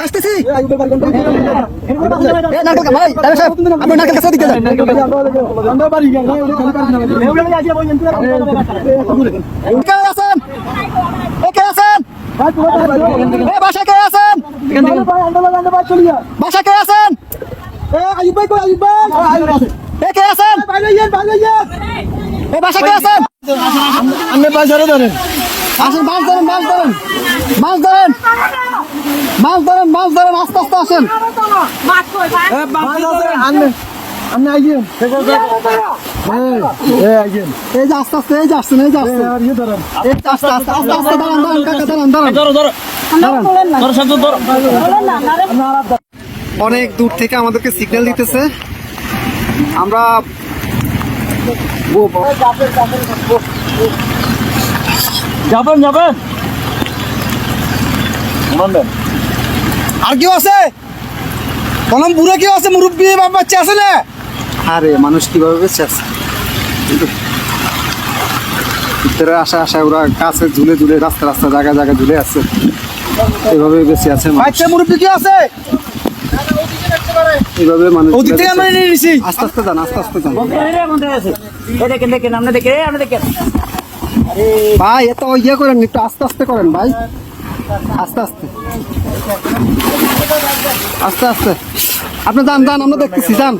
আসতেছি ভাই যান কে আছেন এ কে আছেন এ বাসা কে আছেন বাসা কে আছেন কে আছেন এ বাসা কে আছেন আপনি বাজারে ধরেন আসেন মাছ ধরেন মাছ ধরেন। মাছ ধরেন। মাছ ধরেন মাছ ধরেন আস্তে আস্তে আসেন। আপনি আইয়েন এই যে আস্তে আস্তে এই যে আসছেন এই যে আসছেন। আর ধরেন। এই যে আস্তে আস্তে আস্তে আস্তে দাঁড়ান দাঁড়ান কাকা দাঁড়ান দাঁড়ান ধরো ধরো ধরো শান্ত ধরো অনেক দূর থেকে আমাদেরকে সিগন্যাল দিতেছে। আমরা যাবেন যাবেন। আর কেউ আছে? কলম বুড়ো কেউ আছে? মুরব্বী বাপ বাচ্চা আছে না? আরে মানুষ কীভাবে বেঁচে আছে? ভিতরে আসা আসা ওরা কাছে ঝুলে ঝুলে রাস্তা রাস্তা জায়গা জায়গা ঝুলে আছে। এইভাবে বেঁচে আছে। বাচ্চা মুরব্বী কেউ আছে? এইভাবে মানুষ ওদিক আমরা নিয়ে নিছি। আস্তে আস্তে যান আস্তে আস্তে যান। দেখেন দেখেন আপনি দেখেন আপনি দেখেন ভাই, এত ইয়ে করেন একটু আস্তে আস্তে করেন ভাই। আস্তে আস্তে। আস্তে আস্তে। আপনি যান যান, আমরা দেখতেছি, যান।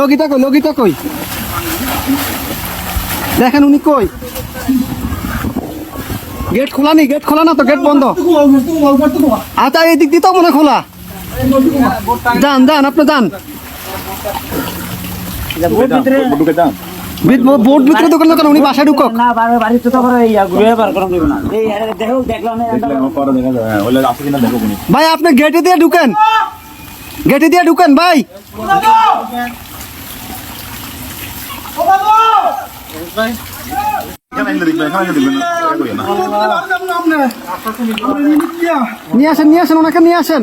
লগিটা কই লগিটা কই? দেখেন উনি কই? গেট খোলা নি? গেট খোলা না তো? গেট বন্ধ। আচ্ছা এই দিক দিয়ে তো মনে খোলা। যান যান, আপনি যান। বোর্ড ভিতরে দোকান দোকান উনি বাসায় ঢুকক। না বাড়ি তো ইয়া ঘুরে বার করা দেবে না। এই আরে দেখো দেখলাম ভাই আপনি গেটে দিয়ে ঢুকেন। গেটে দিয়ে ঢুকেন ভাই। নিয়ে আসেন নিয়ে আসেন ওনাকে নিয়ে আসেন।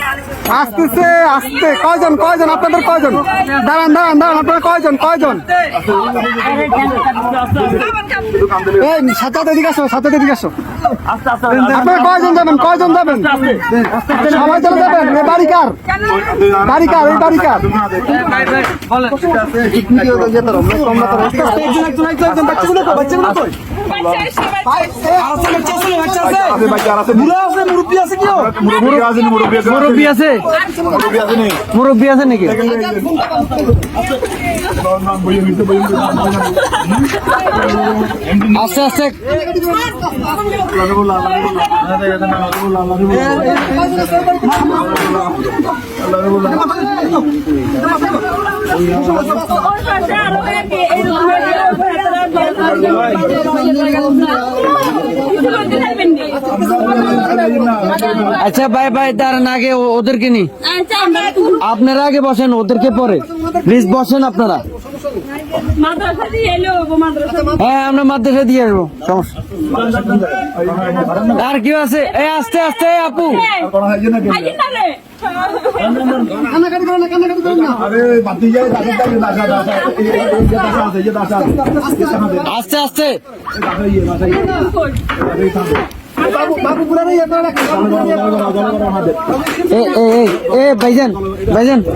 আসতেছে আসতে কয়জন কয়জন আপনাদের কয়জন দাঁড়ান দাঁড়ান দাঁড়ান আপনারা কয়জন কয়জন এই সাথে এদিকে আসো সাথে এদিকে আসো আপনারা কয়জন যাবেন কয়জন যাবেন সবাই চলে যাবেন এ বাড়ি কার বাড়ি কার এই বাড়ি কার মুরব্বী আছে নাকি আস্তে আস্তে আচ্ছা ভাই ভাই, দাঁড়ান, আগে ওদেরকে নি। আপনারা আগে বসেন, ওদেরকে পরে। প্লিজ বসেন আপনারা। হ্যাঁ দিয়ে আর কেউ আছে? আস্তে আস্তে আপু। কান্নাকাটি করো না কান্নাকাটি করো না আরে বাতি যায় দাসা দাসা দাসা দাসা এই এই দাসা আছে আস্তে আস্তে ইয়ে ইয়ে বাবু বাবু ইয়ে করে রাখো ইয়ে রাখো। এ এ এ এ ভাইজান ভাইজান এ দা-